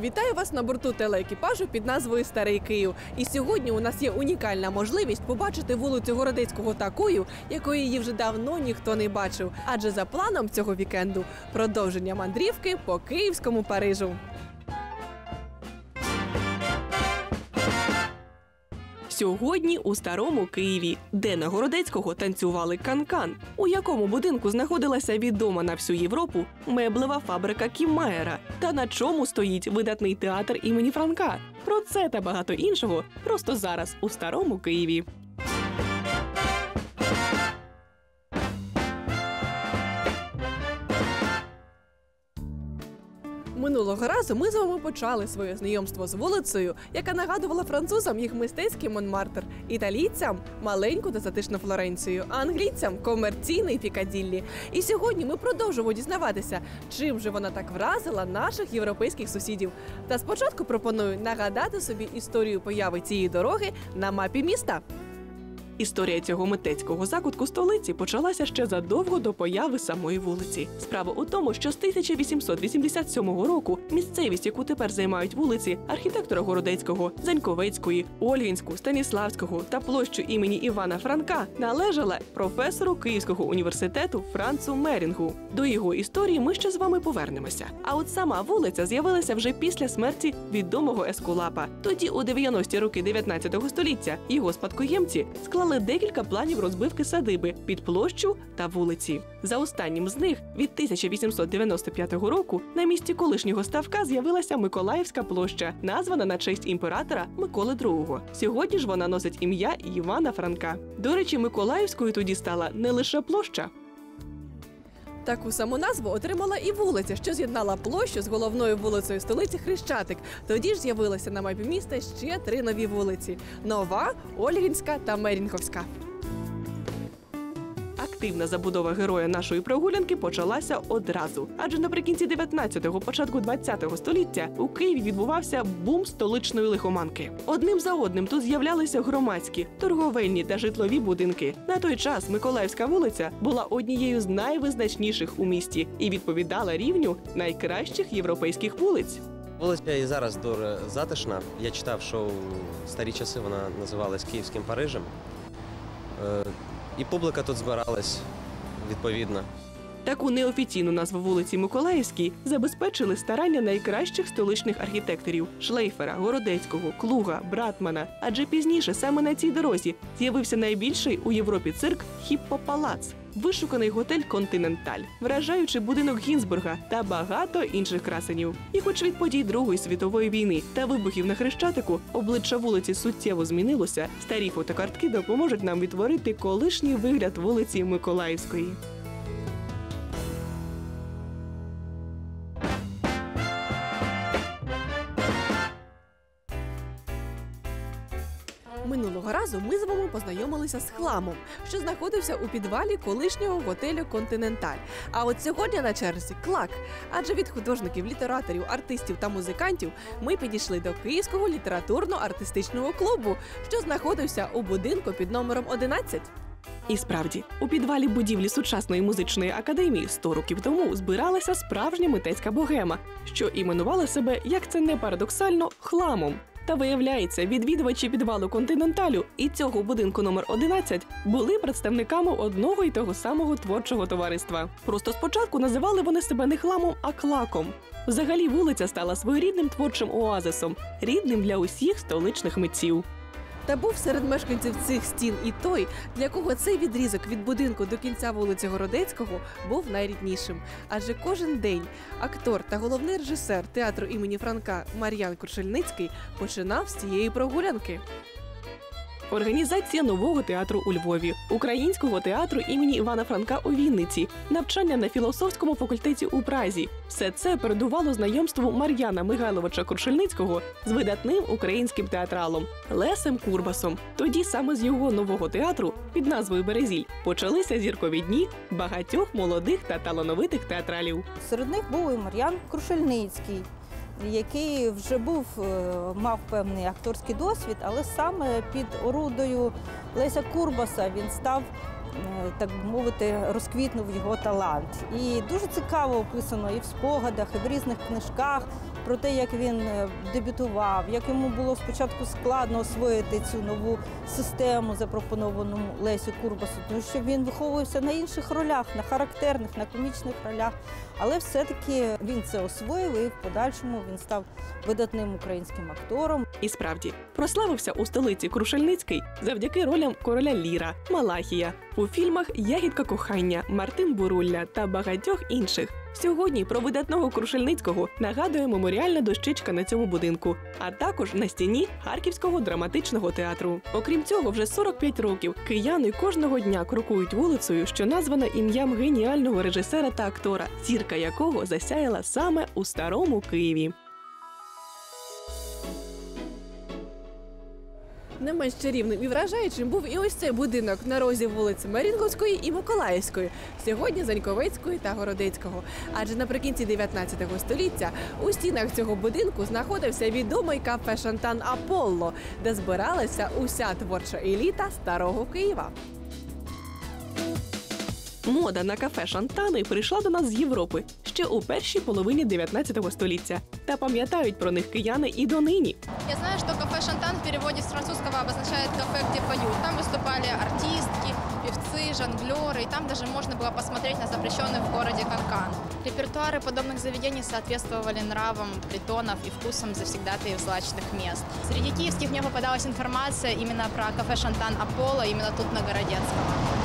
Вітаю вас на борту телеекіпажу під назвою Старий Київ. І сьогодні у нас є унікальна можливість побачити вулицю Городецького такою, якої її вже давно ніхто не бачив. Адже за планом цього вікенду продовження мандрівки по київському Парижу. Сьогодні у старому Києві, де на Городецького танцювали канкан, у якому будинку знаходилася відома на всю Європу меблева фабрика Кімаєра, та на чому стоїть видатний театр імені Франка. Про це та багато іншого просто зараз у старому Києві. Минулого разу ми з вами почали своє знайомство з вулицею, яка нагадувала французам їх мистецький Монмартр, італійцям маленьку та затишну Флоренцію, а англійцям комерційний Пікаділлі. І сьогодні ми продовжуємо дізнаватися, чим же вона так вразила наших європейських сусідів. Та спочатку пропоную нагадати собі історію появи цієї дороги на мапі міста. Історія цього митецького закутку столиці почалася ще задовго до появи самої вулиці. Справа у тому, що з 1887 року місцевість, яку тепер займають вулиці архітектора Городецького, Заньковецької, Ольгінську, Станіславського та площу імені Івана Франка, належала професору Київського університету Францу Мерінгу. До його історії ми ще з вами повернемося. А от сама вулиця з'явилася вже після смерті відомого ескулапа. Тоді, у 90-ті роки 19 століття, його спадкоємці склали декілька планів розбивки садиби під площу та вулиці. За останнім з них від 1895 року на місці колишнього ставка з'явилася Миколаївська площа, названа на честь імператора Миколи II. Сьогодні ж вона носить ім'я Івана Франка. До речі, Миколаївською тоді стала не лише площа. Таку саму назву отримала і вулиця, що з'єднала площу з головною вулицею столиці Хрещатик. Тоді ж з'явилися на мапі міста ще три нові вулиці: Нова, Ольгінська та Мерінковська. Активна забудова героя нашої прогулянки почалася одразу. Адже наприкінці 19-го, початку 20-го століття у Києві відбувався бум столичної лихоманки. Одним за одним тут з'являлися громадські, торговельні та житлові будинки. На той час Миколаївська вулиця була однією з найвизначніших у місті і відповідала рівню найкращих європейських вулиць. Вулиця і зараз дуже затишна. Я читав, що в старі часи вона називалась Київським Парижем. І публіка тут збиралась відповідно. Таку неофіційну назву вулиці Миколаївській забезпечили старання найкращих столичних архітекторів Шлейфера, Городецького, Клуга, Братмана. Адже пізніше саме на цій дорозі з'явився найбільший у Європі цирк Хіппопалац, вишуканий готель Континенталь, вражаючий будинок Гінзбурга та багато інших красенів. І хоч від подій Другої світової війни та вибухів на Хрещатику обличчя вулиці суттєво змінилося, старі фотокартки допоможуть нам відтворити колишній вигляд вулиці Миколаївської. Разу ми з вами познайомилися з хламом, що знаходився у підвалі колишнього готелю Континенталь. А от сьогодні на черзі клак. Адже від художників, літераторів, артистів та музикантів ми підійшли до Київського літературно-артистичного клубу, що знаходився у будинку під номером 11. І справді, у підвалі будівлі сучасної музичної академії 100 років тому збиралася справжня митецька богема, що іменувала себе, як це не парадоксально, хламом. Та виявляється, відвідувачі підвалу континенталю і цього будинку номер 11 були представниками одного і того самого творчого товариства. Просто спочатку називали вони себе не хламом, а клаком. Взагалі, вулиця стала своєрідним творчим оазисом, рідним для усіх столичних митців. Та був серед мешканців цих стін і той, для кого цей відрізок від будинку до кінця вулиці Городецького був найріднішим. Адже кожен день актор та головний режисер театру імені Франка Мар'ян Куршельницький починав з цієї прогулянки. Організація нового театру у Львові, українського театру імені Івана Франка у Вінниці, навчання на філософському факультеті у Празі. Все це передувало знайомству Мар'яна Мигайловича Крушельницького з видатним українським театралом Лесем Курбасом. Тоді саме з його нового театру під назвою Березіль почалися зіркові дні багатьох молодих та талановитих театралів. Серед них був і Мар'ян Крушельницький, який вже був, е, мав певний акторський досвід, але саме під орудою Леся Курбаса він став, е, так мовити, розквітнув його талант. І дуже цікаво описано і в спогадах, і в різних книжках про те, як він е, дебютував, як йому було спочатку складно освоїти цю нову систему, запропоновану Лесі Курбасу, тому що він виховувався на інших ролях, на характерних, на комічних ролях. Але все-таки він це освоїв і в подальшому він став видатним українським актором. І справді прославився у столиці Крушельницький завдяки ролям короля Ліра, Малахія у фільмах Ягідка кохання, Мартин Бурулля та багатьох інших. Сьогодні про видатного Крушельницького нагадує меморіальна дощечка на цьому будинку, а також на стіні Харківського драматичного театру. Окрім цього, вже 45 років кияни кожного дня крокують вулицею, що названа ім'ям геніального режисера та актора, зірка якого засяяла саме у старому Києві. Не менш чарівним і вражаючим був і ось цей будинок на розі вулиць Марінговської і Миколаївської, сьогодні Заньковецької та Городецького. Адже наприкінці 19 століття у стінах цього будинку знаходився відомий кафе Шантан Аполло, де збиралася уся творча еліта старого Києва. Мода на кафе Шантани прийшла до нас з Європи ще у першій половині 19 століття. Та пам'ятають про них кияни і донині. Я знаю, что кафе «Шантан» в переводе с французского обозначает «кафе, где поют». Там выступали артистки, певцы, жонглеры, и там даже можно было посмотреть на запрещенный в городе канкан. Репертуары подобных заведений соответствовали нравам притонов и вкусам завсегдатаев злачных мест. Среди киевских мне попадалась информация именно про кафе «Шантан Аполло», именно тут на Городецкого.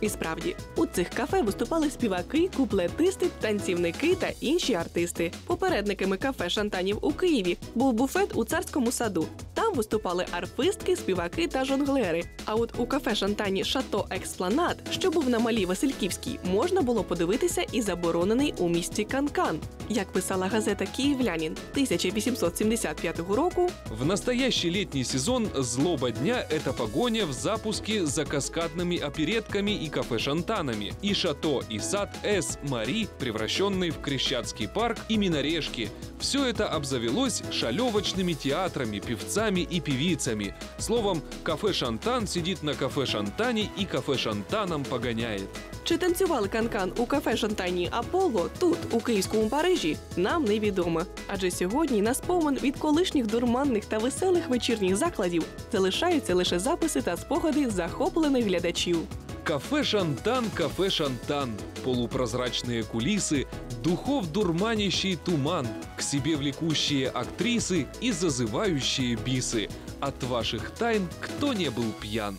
І справді, у цих кафе виступали співаки, куплетисти, танцівники та інші артисти. Попередниками кафе Шантанів у Києві був буфет у царському саду. Там виступали арфистки, співаки та жонглери. А от у кафе Шантані Шато Експланат, що був на малій Васильківській, можна було подивитися і заборонений у місті Канкан. Як писала газета Київлянін 1875 року, В настоящий летний сезон злоба дня – это погоня в запуске за каскадными оперетками и кафе-шантанами, и шато, и сад С. Мари, превращенный в Крещатский парк и Минорешки. Все это обзавелось шалевочными театрами, певцами и певицами. Словом, кафе-шантан сидит на кафе-шантане и кафе-шантаном погоняет. Чи танцювали канкан у кафе Шантані Аполло тут, у київському Парижі, нам невідомо. Адже сьогодні на спомин від колишніх дурманних та веселих вечірніх закладів залишаються лише записи та спогади захоплених глядачів. Кафе Шантан, кафе Шантан. Полупрозрачные кулисы, духов дурманящий туман, к себе влекущие актрисы и зазывающие бисы. От ваших тайн кто не был пьян?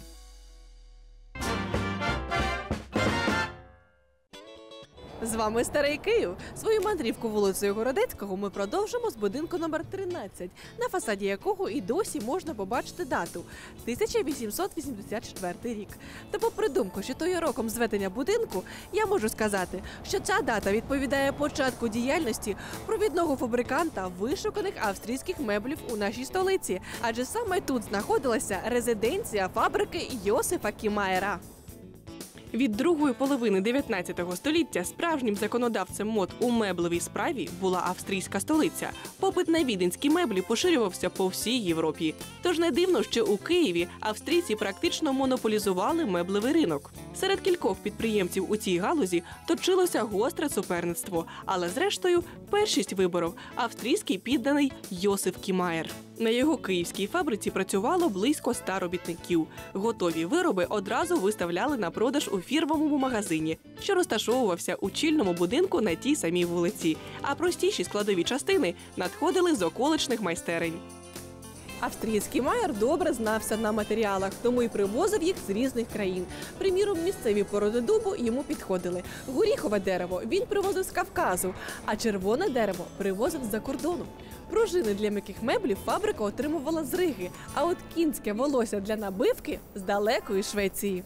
З вами старий Київ. Свою мандрівку вулицею Городецького ми продовжимо з будинку номер 13, на фасаді якого і досі можна побачити дату 1884 рік. Та попри думку, що то є роком зведення будинку, я можу сказати, що ця дата відповідає початку діяльності провідного фабриканта вишуканих австрійських меблів у нашій столиці, адже саме тут знаходилася резиденція фабрики Йосифа Кімаєра. Від другої половини 19 століття справжнім законодавцем мод у меблевій справі була австрійська столиця. Попит на віденські меблі поширювався по всій Європі. Тож не дивно, що у Києві австрійці практично монополізували меблевий ринок. Серед кількох підприємців у цій галузі точилося гостре суперництво, але зрештою першість виборов австрійський підданий Йосиф Кімаєр. На його київській фабриці працювало близько ста робітників. Готові вироби одразу виставляли на продаж у фірмовому магазині, що розташовувався у чільному будинку на тій самій вулиці. А простіші складові частини надходили з околичних майстерень. Австрійський майер добре знався на матеріалах, тому й привозив їх з різних країн. Приміром, місцеві породи дубу йому підходили. Горіхове дерево він привозив з Кавказу, а червоне дерево привозив з-за кордону. Пружини для м'яких меблів фабрика отримувала з Риги, а от кінське волосся для набивки з далекої Швеції.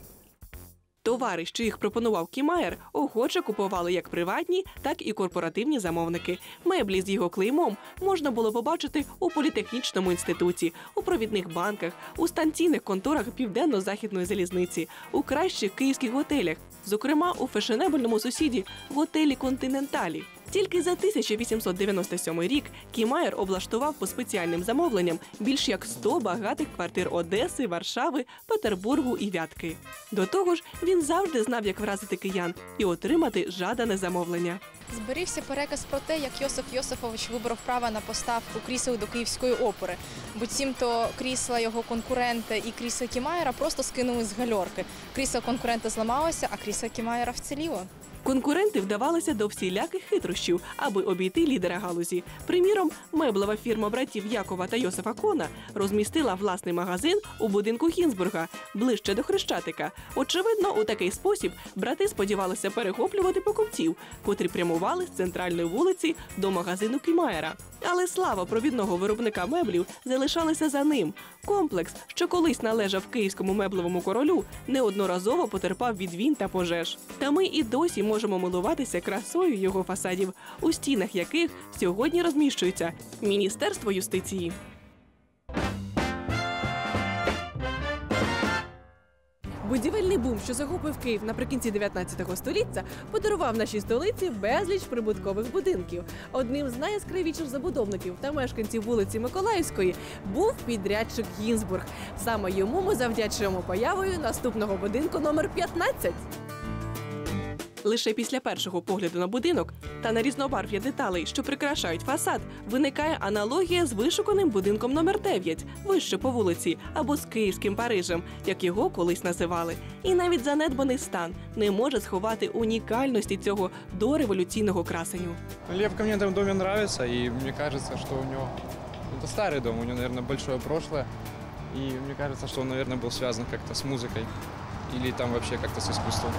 Товари, що їх пропонував Кімаєр, охоче купували як приватні, так і корпоративні замовники. Меблі з його клеймом можна було побачити у політехнічному інституті, у провідних банках, у станційних конторах південно-західної залізниці, у кращих київських готелях, зокрема у фешенебельному сусіді готелі Континенталі. Тільки за 1897 рік Кімаєр облаштував по спеціальним замовленням більш як 100 багатих квартир Одеси, Варшави, Петербургу і Вятки. До того ж, він завжди знав, як вразити киян і отримати жадане замовлення. Зберігся переказ про те, як Йосиф Йосифович вибрав право на поставку крісел до Київської опери. Буцімто крісла його конкурента і крісла Кімаєра просто скинули з гальорки. Крісло конкурента зламалося, а крісло Кімаєра вціліло. Конкуренти вдавалися до всіляких хитрощів, аби обійти лідера галузі. Приміром, меблева фірма братів Якова та Йосифа Кона розмістила власний магазин у будинку Гінзбурга ближче до Хрещатика. Очевидно, у такий спосіб брати сподівалися перехоплювати покупців, котрі прямували з центральної вулиці до магазину Кімаєра. Але слава провідного виробника меблів залишалася за ним. Комплекс, що колись належав київському меблевому королю, неодноразово потерпав від війн та пожеж. Та ми і досі можемо милуватися красою його фасадів, у стінах яких сьогодні розміщується Міністерство юстиції. Будівельний бум, що захопив Київ наприкінці 19 століття, подарував нашій столиці безліч прибуткових будинків. Одним з найяскравіших забудовників та мешканців вулиці Миколаївської був підрядчик Гінзбург. Саме йому ми завдячуємо появою наступного будинку номер 15. Лише після першого погляду на будинок та на різнобарв'я деталей, що прикрашають фасад, виникає аналогія з вишуканим будинком номер 9 вище по вулиці, або з київським Парижем, як його колись називали. І навіть занедбаний стан не може сховати унікальності цього дореволюційного красеню. Лепка мне в этом доме нравится, и мне кажется, что у него... Это старый дом, у него, наверное, большое прошлое. И мне кажется, что он, наверное, был связан как-то с музыкой. Или там вообще как-то с искусством.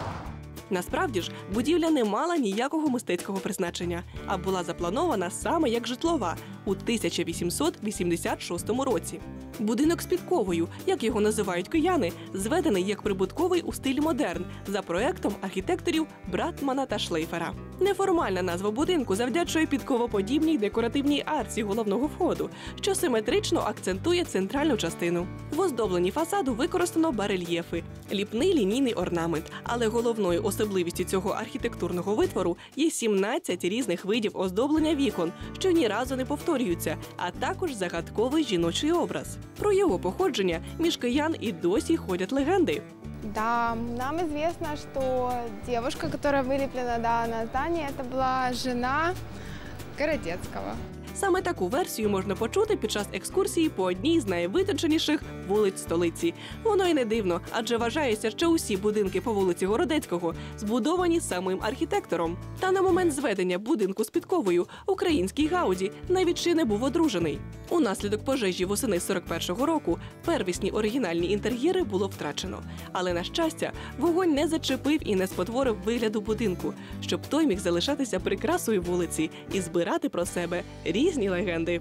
Насправді ж, будівля не мала ніякого мистецького призначення, а була запланована саме як житлова у 1886 році. Будинок з підковою, як його називають кияни, зведений як прибутковий у стилі модерн за проектом архітекторів Братмана та Шлейфера. Неформальна назва будинку завдячує підковоподібній декоративній арці головного входу, що симетрично акцентує центральну частину. В оздобленні фасаду використано барельєфи, ліпний лінійний орнамент, але головною особливістю цього архітектурного витвору є 17 різних видів оздоблення вікон, що ні разу не повторюються, а також загадковий жіночий образ. Про його походження між киян і досі ходять легенди. Да, нам известно, что девушка, которая вылеплена да, на здание, это была жена Городецкого. Саме таку версію можна почути під час екскурсії по одній з найвитонченіших вулиць столиці. Воно й не дивно, адже вважається, що усі будинки по вулиці Городецького збудовані самим архітектором. Та на момент зведення будинку з підковою український Гауді навіть ще не був одружений. Унаслідок пожежі восени 41-го року первісні оригінальні інтер'єри було втрачено. Але на щастя, вогонь не зачепив і не спотворив вигляду будинку, щоб той міг залишатися прикрасою вулиці і збирати про себе різні легенди.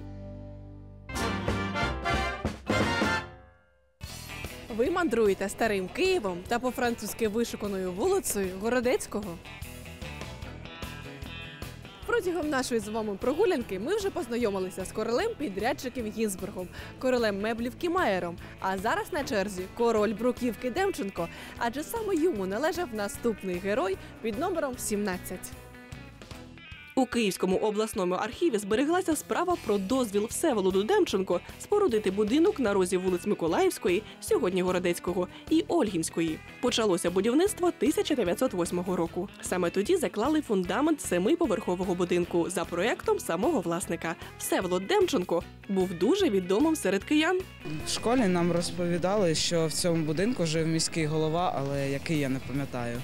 Ви мандруєте старим Києвом та по-французьки вишуканою вулицею Городецького. Протягом нашої з вами прогулянки ми вже познайомилися з королем підрядчиків Гінзбургом, королем меблів Кімаєром. А зараз на черзі король бруківки Демченко, адже саме йому належав наступний герой під номером 17. У Київському обласному архіві збереглася справа про дозвіл Всеволоду Демченко спорудити будинок на розі вулиць Миколаївської, сьогодні Городецького, і Ольгінської. Почалося будівництво 1908 року. Саме тоді заклали фундамент семиповерхового будинку за проектом самого власника. Всеволод Демченко був дуже відомим серед киян. В школі нам розповідали, що в цьому будинку жив міський голова, але який я не пам'ятаю.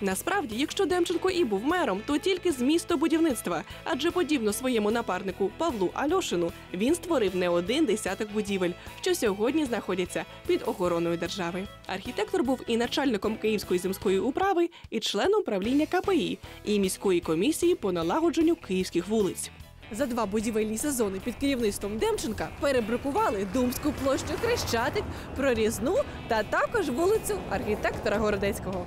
Насправді, якщо Демченко і був мером, то тільки з містобудівництва, адже подібно своєму напарнику Павлу Альошину він створив не один десяток будівель, що сьогодні знаходяться під охороною держави. Архітектор був і начальником Київської земської управи, і членом правління КПІ, і міської комісії по налагодженню київських вулиць. За два будівельні сезони під керівництвом Демченка перебрукували Думську площу Хрещатик, Прорізну та також вулицю архітектора Городецького.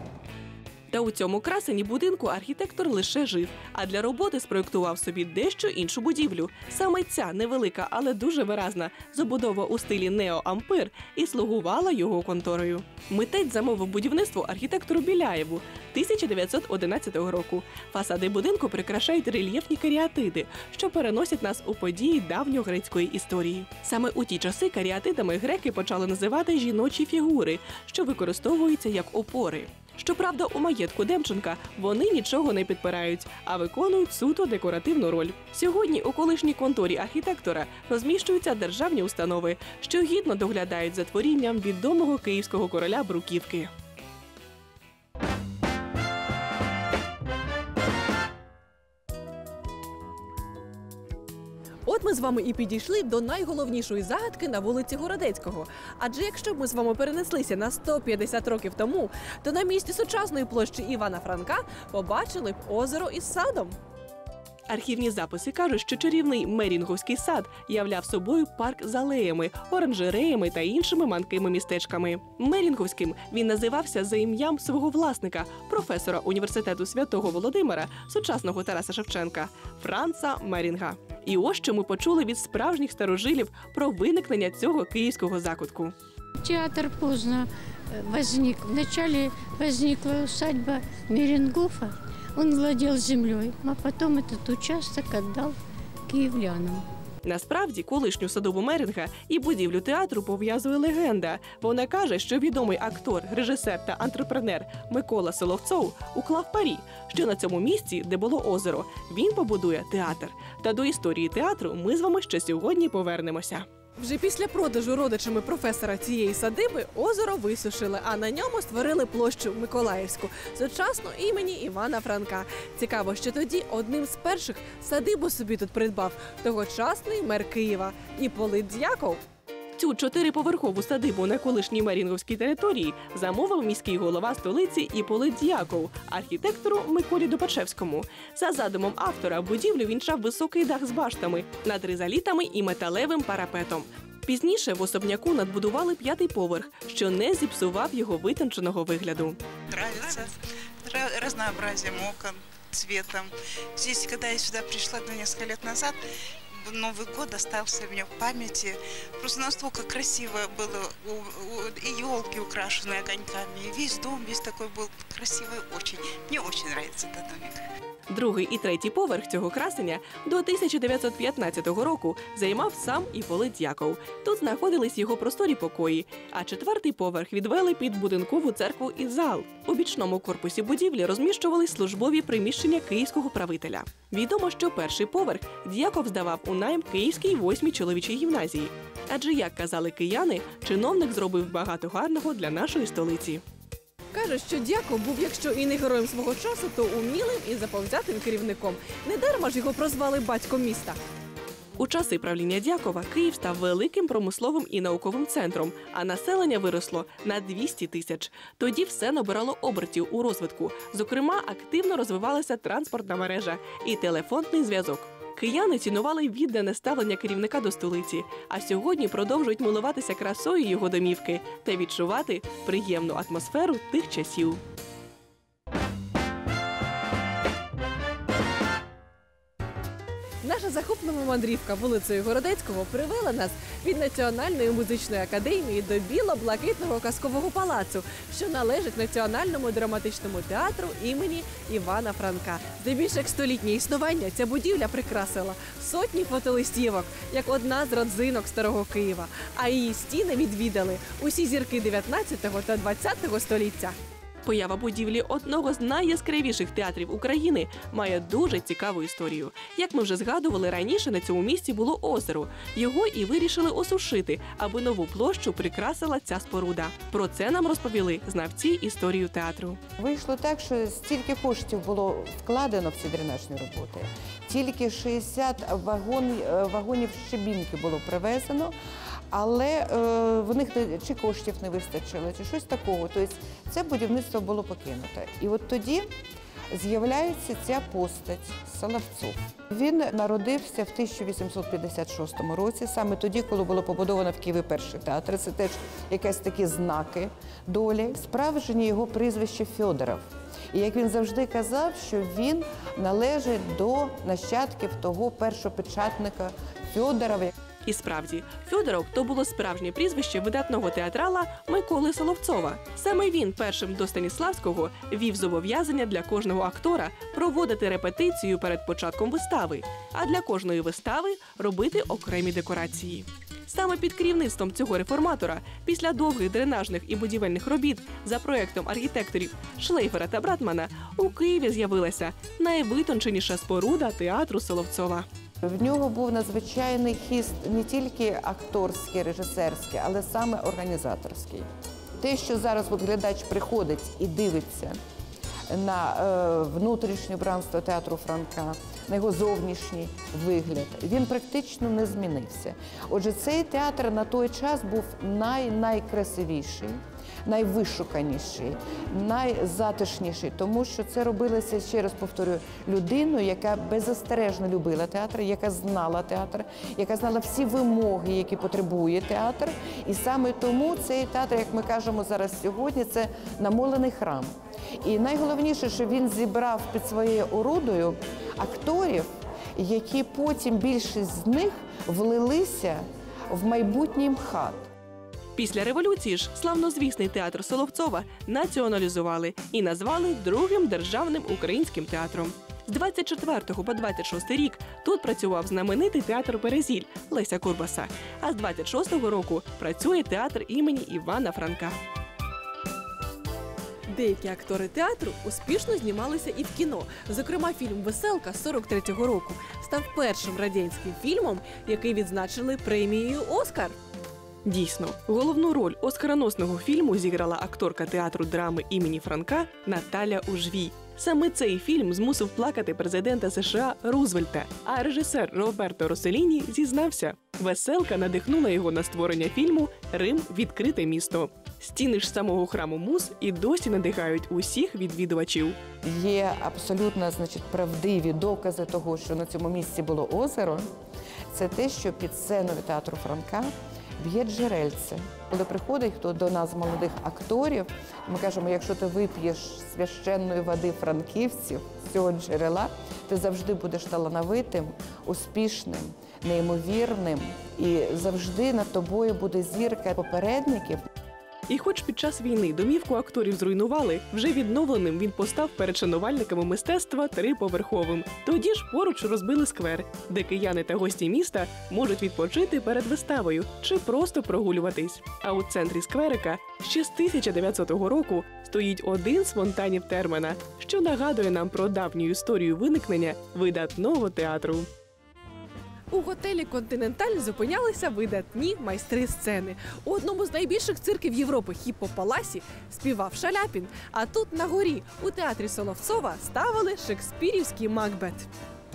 Та у цьому красені будинку архітектор лише жив, а для роботи спроєктував собі дещо іншу будівлю. Саме ця невелика, але дуже виразна забудова у стилі неоампир і слугувала його конторою. Митець замовив будівництво архітектору Біляєву 1911 року. Фасади будинку прикрашають рельєфні каріатиди, що переносять нас у події давньогрецької історії. Саме у ті часи каріатидами греки почали називати жіночі фігури, що використовуються як опори. Щоправда, у маєтку Демченка вони нічого не підпирають, а виконують суто декоративну роль. Сьогодні у колишній конторі архітектора розміщуються державні установи, що гідно доглядають за творінням відомого київського короля Бруківки. Ми з вами і підійшли до найголовнішої загадки на вулиці Городецького. Адже якщо б ми з вами перенеслися на 150 років тому, то на місці сучасної площі Івана Франка побачили б озеро із садом. Архівні записи кажуть, що чарівний Мерінговський сад являв собою парк з алеями, оранжереями та іншими манкими містечками. Мерінговським він називався за ім'ям свого власника, професора університету святого Володимира, сучасного Тараса Шевченка, Франца Мерінга. І ось що ми почули від справжніх старожилів про виникнення цього київського закутку. Театр поздно э, возник. Вначале возникла усадьба Меренгофа. Он владел землей, а потом этот участок отдал киевлянам. Насправді, колишню садову Мерінга і будівлю театру пов'язує легенда. Вона каже, що відомий актор, режисер та антрепренер Микола Соловцов уклав парі, що на цьому місці, де було озеро, він побудує театр. Та до історії театру ми з вами ще сьогодні повернемося. Вже після продажу родичами професора цієї садиби озеро висушили, а на ньому створили площу Миколаївську, сучасну імені Івана Франка. Цікаво, що тоді одним з перших садибу собі тут придбав тогочасний мер Києва Іполит Дяков. Цю чотириповерхову садибу на колишній Мерінговській території замовив міський голова столиці Іполит Дяков, архітектору Миколі Допачевському. За задумом автора будівлю вінчав високий дах з баштами над ризалітами і металевим парапетом. Пізніше в особняку надбудували п'ятий поверх, що не зіпсував його витонченого вигляду. нравится Ра- разнообразием окон, цветом. Здесь, когда я сюда пришла ну, несколько лет назад, Новый год остался у меня в памяти. Просто настолько красиво было, и елки украшенные огоньками, и весь дом весь такой был красивый очень. Мне очень нравится этот домик. Другий і третій поверх цього красення до 1915 року займав сам Іполит Яков. Тут знаходились його просторі покої, а четвертий поверх відвели під будинкову церкву і зал. У бічному корпусі будівлі розміщувались службові приміщення київського правителя. Відомо, що перший поверх Дяков здавав у найм Київській восьмій чоловічій гімназії. Адже, як казали кияни, чиновник зробив багато гарного для нашої столиці. Каже, що Дяков був, якщо і не героєм свого часу, то умілим і заповзятим керівником. Недарма ж його прозвали батько міста. У часи правління Дякова Київ став великим промисловим і науковим центром, а населення виросло на 200 тисяч. Тоді все набирало обертів у розвитку. Зокрема, активно розвивалася транспортна мережа і телефонний зв'язок. Кияни цінували віддане ставлення керівника до столиці, а сьогодні продовжують милуватися красою його домівки та відчувати приємну атмосферу тих часів. Наша захоплива мандрівка вулицею Городецького привела нас від Національної музичної академії до біло-блакитного казкового палацу, що належить Національному драматичному театру імені Івана Франка. Здебільш як столітнє існування ця будівля прикрасила сотні фотолистівок, як одна з родзинок старого Києва. А її стіни відвідали усі зірки 19 та 20 століття. Поява будівлі одного з найяскравіших театрів України має дуже цікаву історію. Як ми вже згадували, раніше на цьому місці було озеро. Його і вирішили осушити, аби нову площу прикрасила ця споруда. Про це нам розповіли знавці історію театру. Вийшло так, що стільки коштів було вкладено в ці дренажні роботи, тільки 60 вагон, е, вагонів щебінки було привезено, але е, в них чи коштів не вистачило, чи щось такого. Тобто це будівництво було покинуте. І от тоді з'являється ця постать Соловцов. Він народився в 1856 році, саме тоді, коли було побудовано в Києві перший театр. Це теж якісь такі знаки долі. Справжнє його прізвище Фьодоров. І як він завжди казав, що він належить до нащадків того першопечатника Фьодорова. І справді, Фьодоров то було справжнє прізвище видатного театрала Миколи Соловцова. Саме він першим до Станіславського вів зобов'язання для кожного актора проводити репетицію перед початком вистави, а для кожної вистави робити окремі декорації. Саме під керівництвом цього реформатора, після довгих дренажних і будівельних робіт за проектом архітекторів Шлейфера та Братмана, у Києві з'явилася найвитонченіша споруда театру Соловцова. В нього був надзвичайний хіст не тільки акторський, режисерський, але саме організаторський. Те, що зараз от глядач приходить і дивиться на е, внутрішнє бранство театру Франка, на його зовнішній вигляд, він практично не змінився. Отже, цей театр на той час був най-найкрасивіший, найвишуканіший, найзатишніший, тому що це робилося, ще раз повторюю, людиною, яка беззастережно любила театр, яка знала театр, яка знала всі вимоги, які потребує театр. І саме тому цей театр, як ми кажемо зараз сьогодні, це намолений храм. І найголовніше, що він зібрав під своєю орудою акторів, які потім більшість з них влилися в майбутній МХАТ. Після революції ж славнозвісний театр Соловцова націоналізували і назвали другим державним українським театром. З 24 по 26 рік тут працював знаменитий театр Березіль Леся Курбаса. А з 26-го року працює театр імені Івана Франка. Деякі актори театру успішно знімалися і в кіно. Зокрема, фільм Веселка 43-го року став першим радянським фільмом, який відзначили премією Оскар. Дійсно, головну роль оскароносного фільму зіграла акторка театру драми імені Франка Наталя Ужвій. Саме цей фільм змусив плакати президента США Рузвельта. А режисер Роберто Роселіні зізнався, веселка надихнула його на створення фільму Рим відкрите місто. Стіни ж самого храму Мус і досі надихають усіх відвідувачів. Є абсолютно значить, правдиві докази того, що на цьому місці було озеро. Це те, що під сценою театру Франка б'є джерельце. Коли приходить хто до нас, молодих акторів, ми кажемо, якщо ти вип'єш священної води франківців цього джерела, ти завжди будеш талановитим, успішним, неймовірним, і завжди над тобою буде зірка попередників. І хоч під час війни домівку акторів зруйнували, вже відновленим він постав перед шанувальниками мистецтва триповерховим. Тоді ж поруч розбили сквер, де кияни та гості міста можуть відпочити перед виставою чи просто прогулюватись. А у центрі скверика ще з 1900 року стоїть один з фонтанів термена, що нагадує нам про давню історію виникнення видатного театру. У готелі Континенталь зупинялися видатні майстри сцени. У одному з найбільших цирків Європи Хіппопаласі співав Шаляпін. А тут на горі у театрі Соловцова ставили шекспірівський Макбет.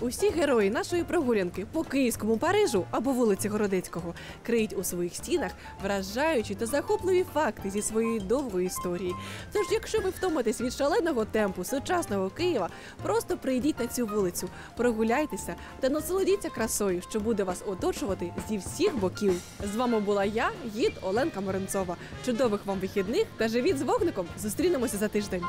Усі герої нашої прогулянки по київському Парижу або вулиці Городецького криють у своїх стінах вражаючі та захопливі факти зі своєї довгої історії. Тож, якщо ви втомитесь від шаленого темпу сучасного Києва, просто прийдіть на цю вулицю, прогуляйтеся та насолодіться красою, що буде вас оточувати зі всіх боків. З вами була я, гід Оленка Моренцова. Чудових вам вихідних та живіть з вогником. Зустрінемося за тиждень.